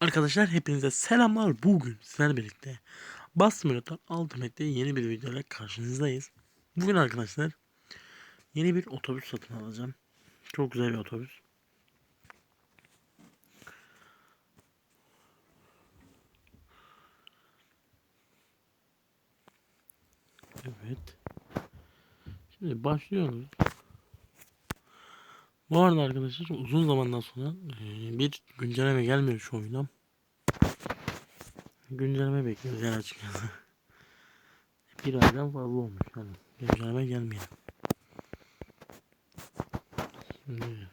Arkadaşlar hepinize selamlar. Bugün sizlerle birlikte Bus Simulator Ultimate'de yeni bir videoyla karşınızdayız. Bugün arkadaşlar yeni bir otobüs satın alacağım. Çok güzel bir otobüs. Evet. Şimdi başlıyoruz. Bu arada arkadaşlar uzun zamandan sonra eee, bir güncelleme gelmiyor şu oyuna. Güncelleme bekliyoruz yani açıkçası. Bir aydan fazla olmuş yani. Güncelleme gelmiyor. Şimdi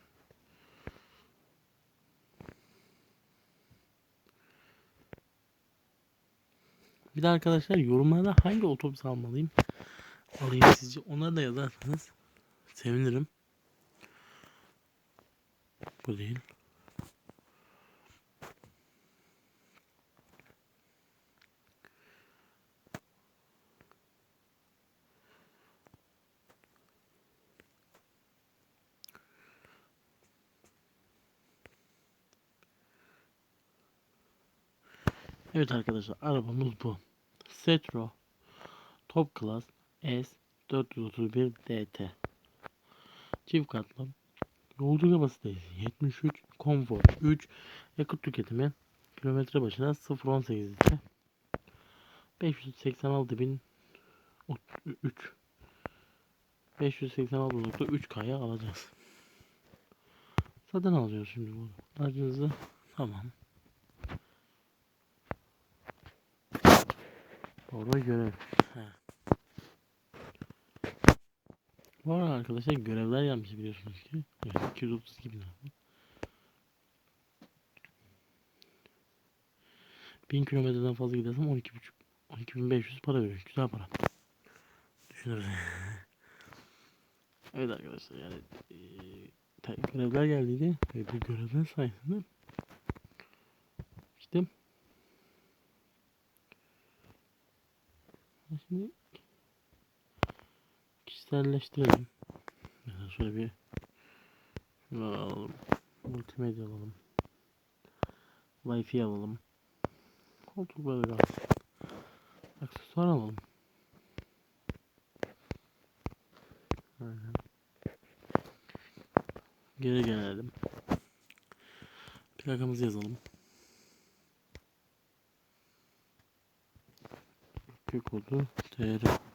bir de arkadaşlar yorumlarda hangi otobüs almalıyım? Alayım sizce? Onları da yazarsanız sevinirim. Bu değil. Evet arkadaşlar arabamız bu. Setro Top Class S 431 DT. Çift katlı. Yolcu kapasitesi 73, konfor 3, yakıt tüketimi kilometre başına 0.18 litre. 586.003 586.3K'ya alacağız. Zaten alacağız şimdi bunu. Aracınızı tamam. Orada görev. He. Bu arada arkadaşlar görevler gelmiş biliyorsunuz ki. Evet, 232 bin lira. 1000 kilometreden fazla gidersem 12.5 12.500 para veriyor. Güzel para. Düşünürüz. evet arkadaşlar yani ta- görevler geldiydi ve bu görevler sayesinde işte şimdi kişiselleştirelim. Mesela şöyle bir şunu alalım. Multimedya alalım. Wi-Fi alalım. Koltuk böyle kalsın. Aksesuar alalım. Geri gelelim. Plakamızı yazalım. Ülke kodu TR.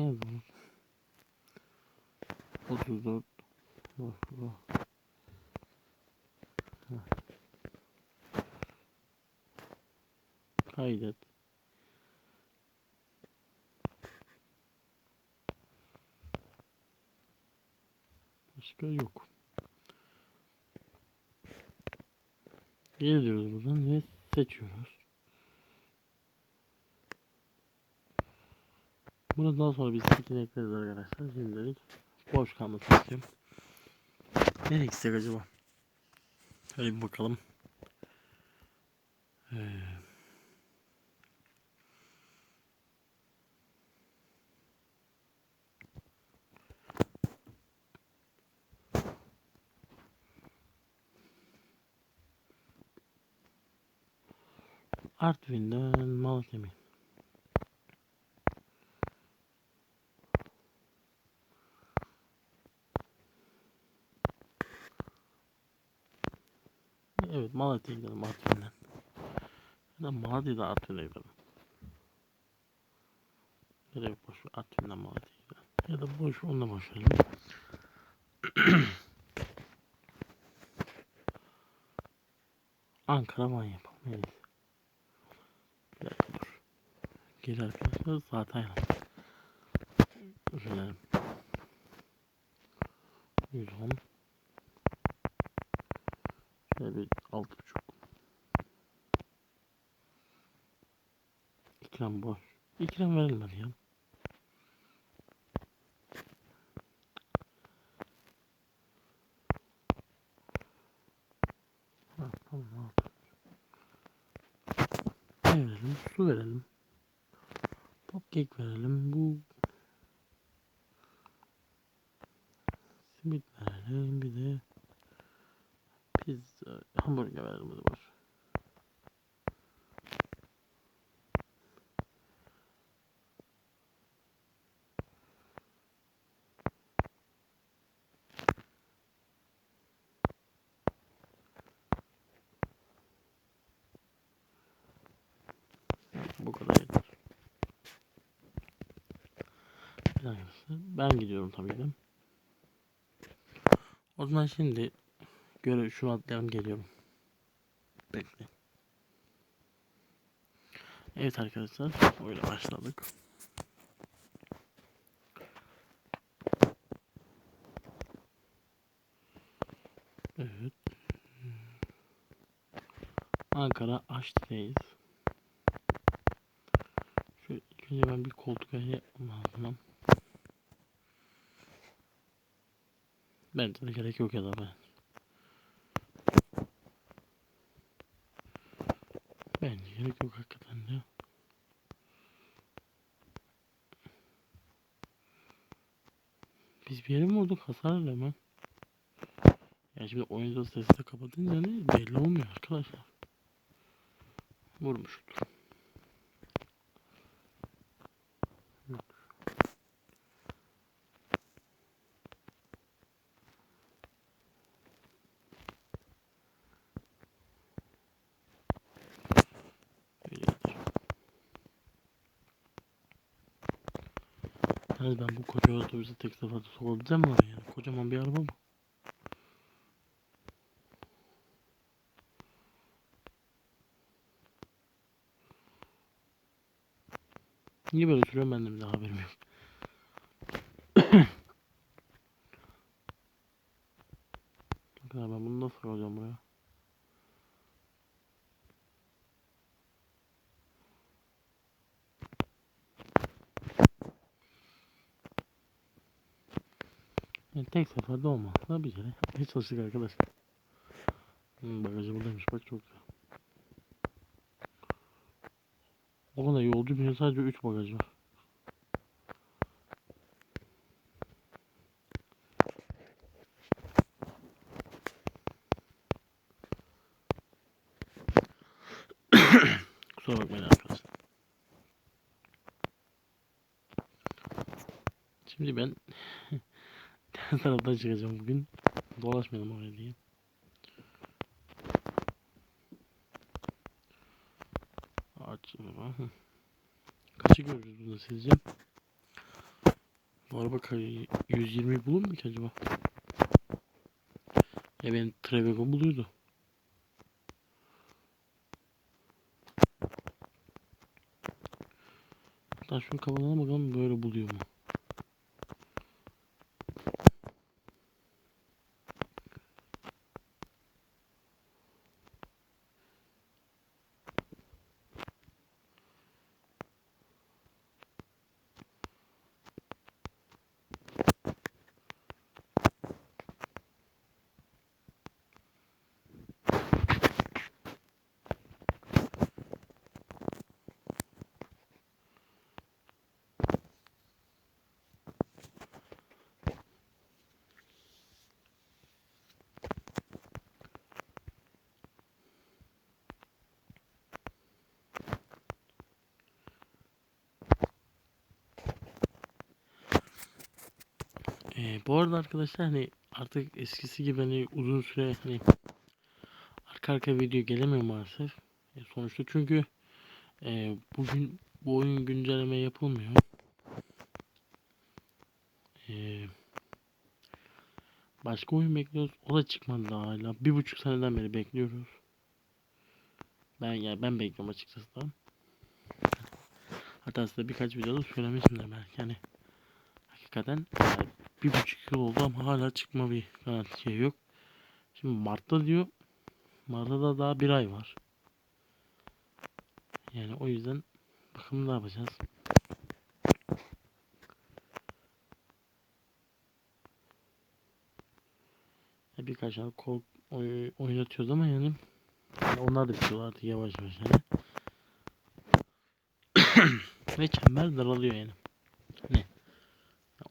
Ne yazalım? 34 Bak, bak. Heh. Kaydet. Başka yok. Geliyoruz buradan ve seçiyoruz. Bunu daha sonra biz seçenekleriz arkadaşlar. Şimdilik boş kalmasını istiyorum. Nereye gitsek acaba? Şöyle bir bakalım. Ee, Artvin'den Malatya mı? Evet Malatya'ya gidelim Artvin'den. Ya da Malatya'da Artvin'e gidelim. Da boş ver, Artvin'den Malatya'ya gidelim. Ya da boş onunla boş verelim. Ankara Van yapalım. İyisi. Bir dakika dur. Geri arkadaşlar zaten Özür dilerim. 110 Şöyle bir altı buçuk. İkram boş. İkram hadi ya. Ha, tamam altı. Ne verelim? Su verelim. Popkek verelim. Bu simit verelim. Bir de Pizza, hamburgerlerimiz var. Bu kadar yeter. Ben gidiyorum tabii ki. O zaman şimdi göre şunu atlayalım geliyorum. Bekle. Evet arkadaşlar öyle başladık. Evet. Ankara Aşti'deyiz. De gerek yok ya da ben. Bence gerek yok hakikaten ya. Biz bir yere mi vurduk hasarla mı? Ya şimdi oyuncu sesi de kapatınca ne belli olmuyor arkadaşlar. Vurmuştur. Yalnız ben bu koca otobüse tek seferde sokabileceğim mi? Yani? Kocaman bir araba bu. Niye böyle sürüyorum ben de bir daha haberim yok. Ben bunu nasıl koyacağım buraya? Tek seferde olmaz. Ne bir kere yapmaya çalıştık arkadaşlar. Hmm, bagajı buradaymış bak çok güzel. O kadar yolcu biniyor sadece 3 bagaj var. Kusura bakmayın arkadaşlar. Şimdi ben ters taraftan çıkacağım bugün. Dolaşmayalım oraya diye. Aç. Hı. Kaçı görürüz burada sizce? Bu araba ka- 120 bulur mu ki acaba? Ya ben Trevego buluyordu. Hatta şunu kapatalım bakalım böyle buluyor mu? Ee, bu arada arkadaşlar hani artık eskisi gibi hani uzun süre hani arka arka video gelemiyor maalesef. E, sonuçta çünkü e, bugün bu oyun güncelleme yapılmıyor. E, başka oyun bekliyoruz. O da çıkmadı daha hala. Bir buçuk seneden beri bekliyoruz. Ben ya ben bekliyorum açıkçası da. Hatta size birkaç videoda söylemişimdir belki hani hakikaten yani bir buçuk yıl oldu ama hala çıkma bir garanti şey yok. Şimdi Mart'ta diyor. Mart'ta da daha bir ay var. Yani o yüzden bakalım ne yapacağız. Ya birkaç tane oy- oynatıyoruz ama yani, yani onlar da bitiyor artık yavaş yavaş yani. Ve çember daralıyor yani. Ne?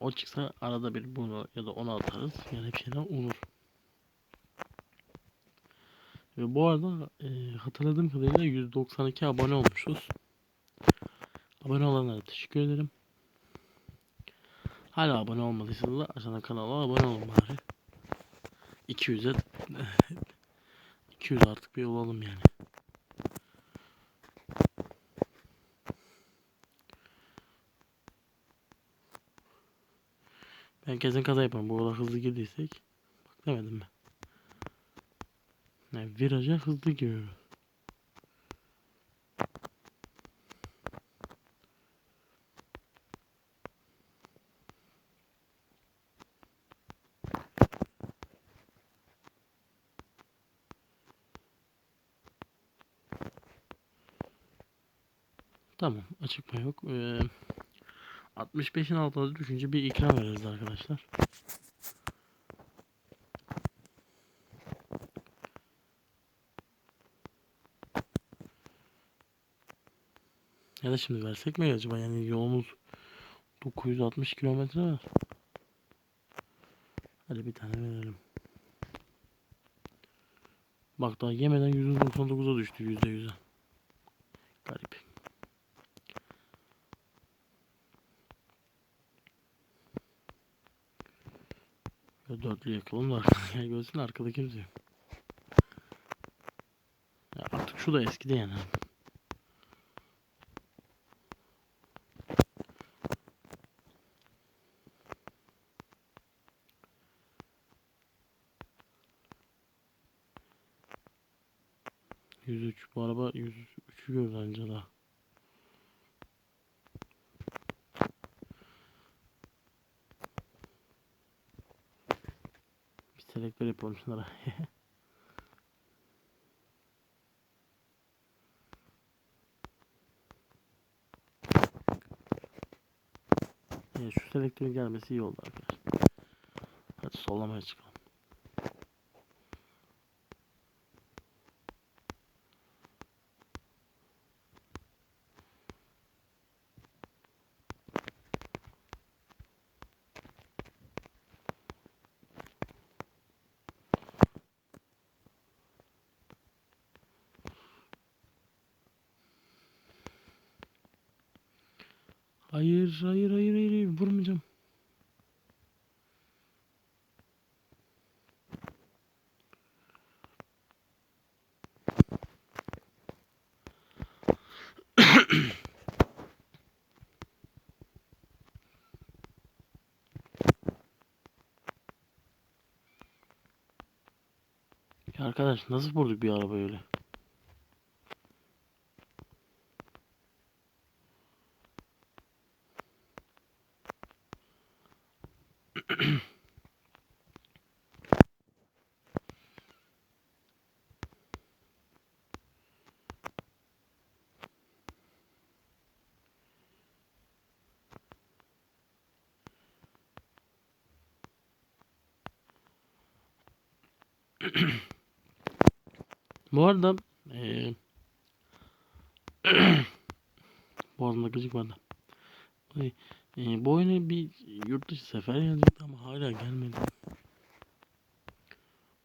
O çıksa arada bir bunu ya da onu atarız. Yani bir şeyler olur. Ve bu arada e, hatırladığım kadarıyla 192 abone olmuşuz. Abone olanlara teşekkür ederim. Hala abone olmadıysanız da aşağıdan kanala abone olun bari. 200'e 200 artık bir olalım yani. Ben kesin kaza yaparım. Bu kadar hızlı girdiysek. Bak demedim mi? Yani viraja hızlı giriyoruz. Tamam açıkma yok. Ee, 65'in altına düşünce bir ikram veririz arkadaşlar. Ya da şimdi versek mi acaba? Yani yolumuz 960 kilometre var. Hadi bir tane verelim. Bak daha yemeden 199'a düştü %100'e. Garip. Ya dörtlü yakalım da görsün arkada kimse yok. Ya artık şu da eskidi yani. Yüz üç. Bu araba yüz üçü gördü anca da. Bir selektör yapalım şunlara. Evet, şu selektörün gelmesi iyi oldu arkadaşlar. Hadi sollamaya çıkalım. Hayır, hayır, hayır, hayır, hayır. vurmayacağım. Ya arkadaş nasıl vurduk bir araba öyle? Ay, eee, bu oyuna bir yurt dışı sefer gelecekti ama hala gelmedi.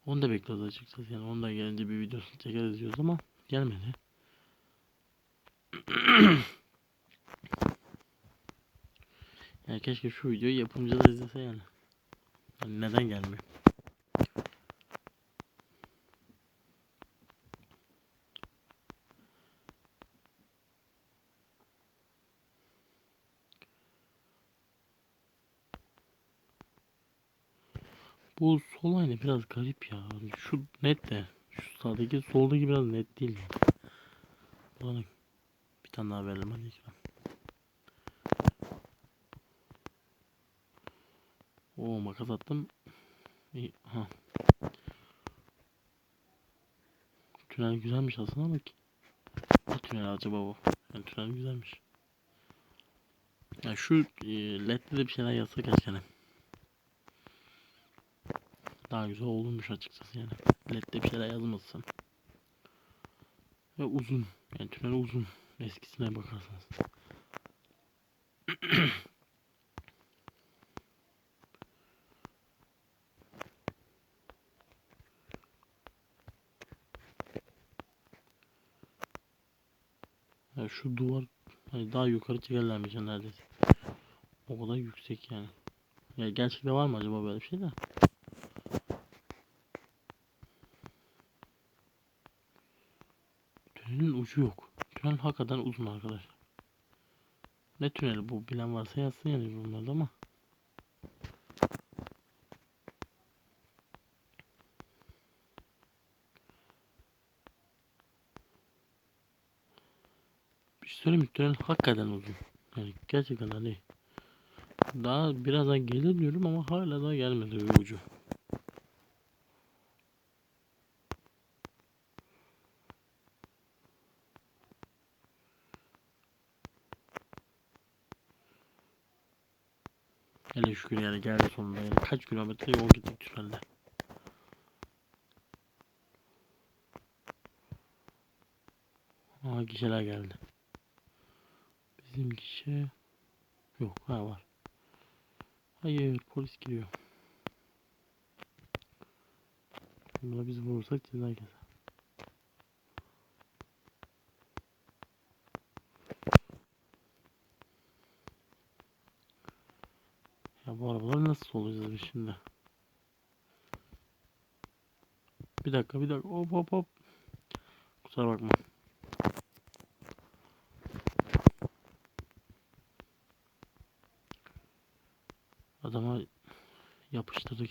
Onu da bekliyoruz açıkçası yani onu da gelince bir videosunu çekeriz diyoruz ama gelmedi. yani keşke şu videoyu yapımcılar izlese yani. yani neden gelmiyor? Bu sol ayna biraz garip ya. Şu net de. Şu sağdaki soldaki biraz net değil. Bana bir tane daha verelim hadi ikram. Oo makas attım. İyi. Ha. Tünel güzelmiş aslında ama ki. Ne tünel acaba bu? Yani tünel güzelmiş. Yani şu e, led'de de bir şeyler yazsa keşke daha güzel olmuş açıkçası yani. Bilette bir şeyler yazmasın. Ve uzun. Yani tünel uzun. Eskisine bakarsanız. şu duvar hani daha yukarı çekerlermiş neredeyse. O kadar yüksek yani. Ya gerçekten var mı acaba böyle bir şey de? Ucu yok. Tünel hakikaten uzun arkadaşlar. Ne tüneli bu bilen varsa yazsın yani yorumlarda ama. Bir şey söyleyeyim? Tünel hakikaten uzun. Yani gerçekten hani daha birazdan gelir diyorum ama hala daha gelmedi bir ucu. Hele şükür yani geldi sonunda yani kaç kilometre yol gittik tünelde. Aa gişeler geldi. Bizim gişe yok ha var. Hayır polis giriyor. Buna biz vurursak ceza keser. Ya bu arabalar nasıl olacağız biz şimdi? Bir dakika bir dakika hop hop hop. Kusura bakma. Adama yapıştırdık.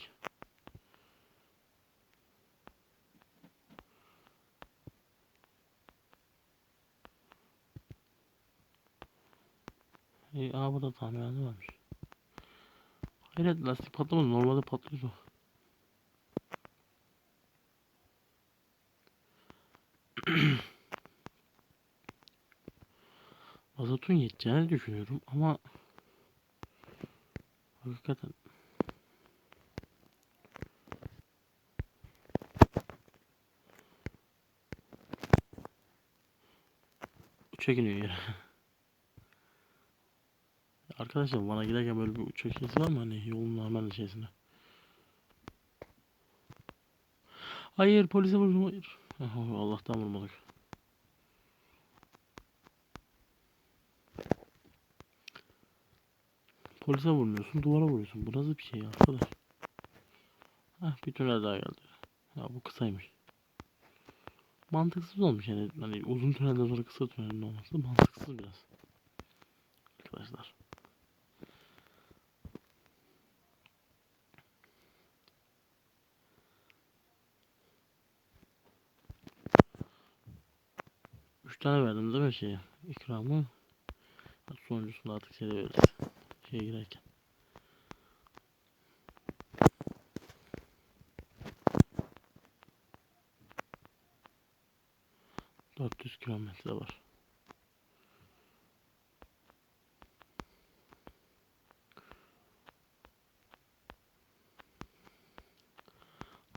E, aa burada tamirhane varmış. Hayret lastik patlamadı. Normalde patlıyor o. Mazotun yeteceğini düşünüyorum ama hakikaten uçak iniyor yere. Arkadaşlar bana giderken böyle bir uçak şeysi var mı hani yolun normal şeysinde? Hayır polise vurdum hayır. Allah'tan vurmadık. Polise vurmuyorsun duvara vuruyorsun. Bu nasıl bir şey arkadaş? Hah bir tünel daha geldi. Ya bu kısaymış. Mantıksız olmuş yani. Hani uzun tünelden sonra kısa tünelin olması mantıksız biraz. Arkadaşlar. Üç tane verdim değil mi şeye? İkramı. Sonuncusunu artık şeyde veririz. Şeye girerken. Dört kilometre var.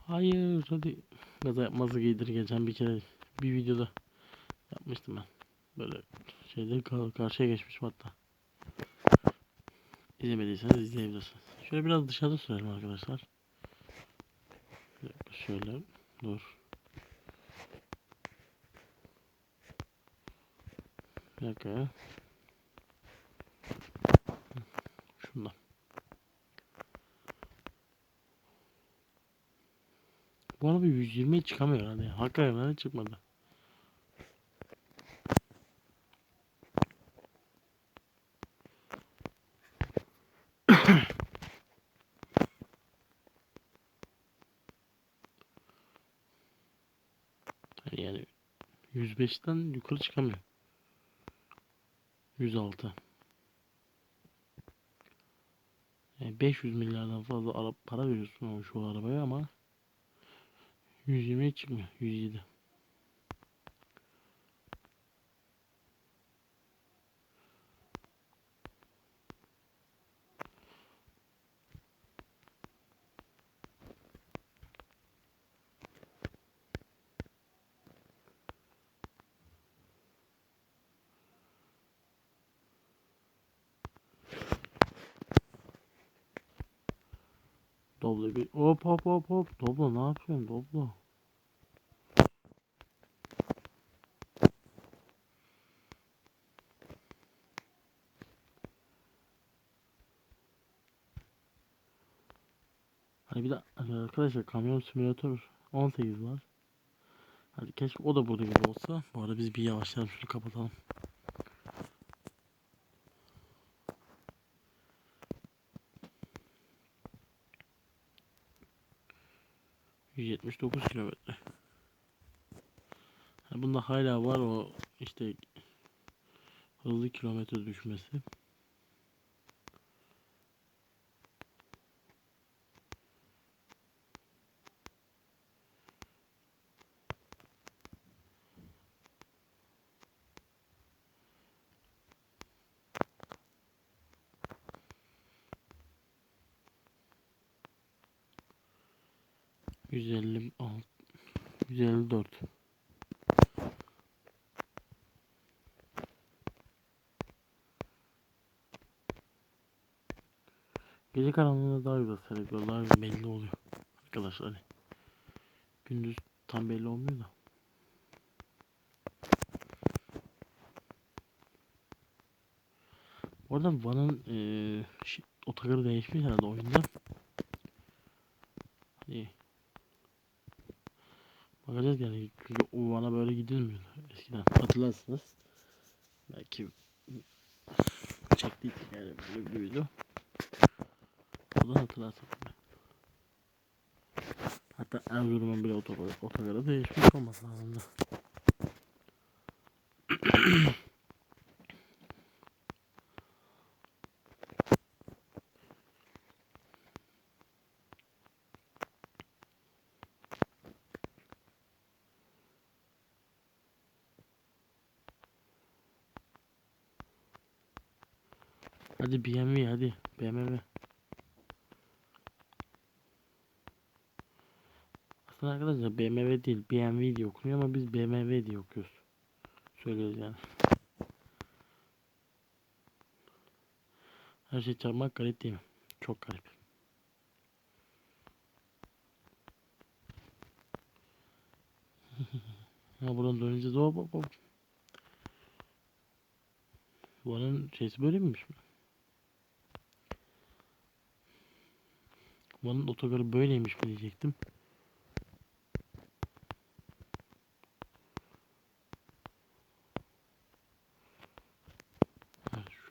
Hayır hadi gaza yapmazı giydir geçen bir kere bir videoda yapmıştım ben. Böyle şeyde kar- karşıya geçmişim hatta. İzlemediyseniz izleyebilirsiniz. Şöyle biraz dışarıda sürelim arkadaşlar. Şöyle dur. Bir dakika ya. Şundan. Bu araba 120'ye çıkamıyor herhalde. Hakikaten çıkmadı. Hani yani 105'ten yukarı çıkamıyor. 106. Yani 500 milyardan fazla ara para veriyorsun şu arabaya ama 120'ye çıkmıyor. 107. Doblo bir hop hop hop hop. Doblo ne yapıyorsun Doblo? Hani bir de hani arkadaşlar kamyon simülatör 18 var. Hadi keşke o da burada gibi olsa. Bu arada biz bir yavaşlayalım şunu kapatalım. ...179 kilometre. Bunda hala var o işte hızlı kilometre düşmesi. Yüz elli alt, yüz elli dört. Gece karanlığında daha güzel belli oluyor arkadaşlar. Hani gündüz tam belli olmuyor da. Bu Van'ın eee şi- otogarı değişmiş herhalde oyunda. İyi. Bakacağız yani o Van'a böyle gidilmiyordu eskiden hatırlarsınız. Belki çektik yani böyle bir video. O da hatırlarsınız. Hatta Erzurum'un bile otogarı, otogarı değişmiş olması lazım. Hadi BMW hadi BMW. Aslında arkadaşlar BMW değil BMW diye okunuyor ama biz BMW diye okuyoruz. Söylüyoruz yani. Her şey çarpmak garip değil mi? Çok garip. ha buradan döneceğiz. Hop hop hop. Buranın şeysi böyle miymiş? Van'ın otogarı böyleymiş mi diyecektim.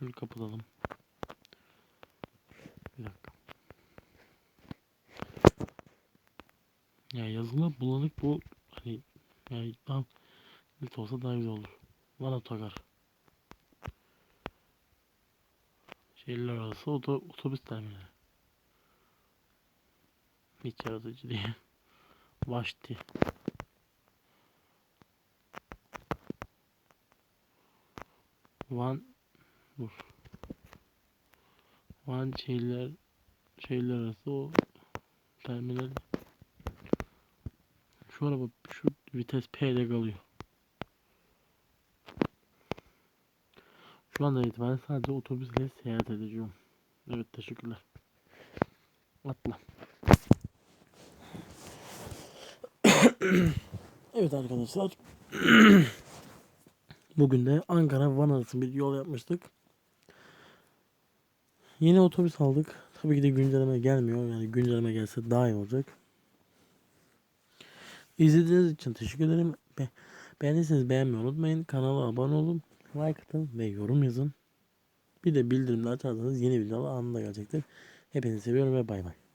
Şunu kapatalım. Bir dakika. Ya yazılı bulanık bu hani yani tam net olsa daha güzel olur. Van otogar. Şehirler arası oto, otobüs terminali. Hiç yaratıcı diye. Vaşti. Van dur. Van şehirler şehirler arası o terminal. Şu araba şu vites P'de kalıyor. Şu anda itibaren sadece otobüsle seyahat edeceğim. Evet teşekkürler. Atla. evet arkadaşlar. Bugün de Ankara Van arası bir yol yapmıştık. Yeni otobüs aldık. Tabii ki de güncelleme gelmiyor. Yani güncelleme gelse daha iyi olacak. İzlediğiniz için teşekkür ederim. Be beğendiyseniz beğenmeyi unutmayın. Kanala abone olun. Like atın ve yorum yazın. Bir de bildirimleri açarsanız yeni videolar anında gelecektir. Hepinizi seviyorum ve bay bay.